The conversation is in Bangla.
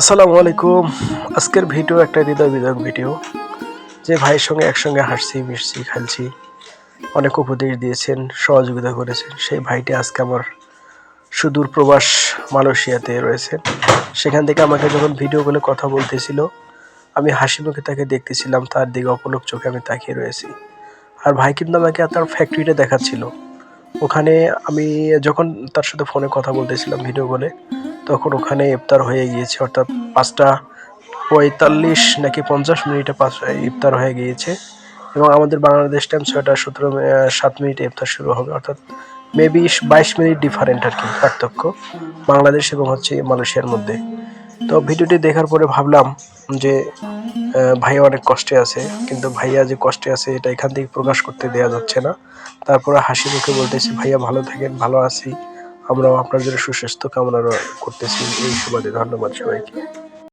আসসালামু আলাইকুম। আজকের ভিডিও একটা হৃদয় বিদায়ক ভিডিও। যে ভাইয়ের সঙ্গে একসঙ্গে হাসছি মিশছি, খেলছি, অনেক উপদেশ দিয়েছেন, সহযোগিতা করেছেন। সেই ভাইটি আজকে আমার সুদূর প্রবাস মালয়েশিয়াতে রয়েছেন। সেখান থেকে আমাকে যখন ভিডিও কলে কথা বলতেছিল, আমি হাসি মুখে তাকে দেখতেছিলাম, তার দিকে অপলক চোখে আমি তাকিয়ে রয়েছি। আর ভাই কিন্তু আমাকে তার ফ্যাক্টরিটা দেখাচ্ছিল। ওখানে আমি যখন তার সাথে ফোনে কথা বলতেছিলাম ভিডিও কলে তখন ওখানে ইফতার হয়ে গিয়েছে, অর্থাৎ পাঁচটা পঁয়তাল্লিশ নাকি পঞ্চাশ মিনিটে পাঁচ ইফতার হয়ে গিয়েছে। এবং আমাদের বাংলাদেশ টাইম ছয়টা সতেরো সাত মিনিটে ইফতার শুরু হবে, অর্থাৎ মেবি বাইশ মিনিট ডিফারেন্ট আর কি পার্থক্য বাংলাদেশ এবং হচ্ছে মালয়েশিয়ার মধ্যে। তো ভিডিওটি দেখার পরে ভাবলাম যে ভাই ভাইয়া অনেক কষ্টে আছে, কিন্তু ভাইয়া যে কষ্টে আছে, এটা এখান থেকে প্রকাশ করতে দেওয়া যাচ্ছে না। তারপরে হাসি মুখে বলতেছি, ভাইয়া ভালো থাকেন, ভালো আছি। আমরাও আপনার জন্য সুস্বাস্থ্য কামনা করতেছি। এই সুবাদে ধন্যবাদ সবাইকে।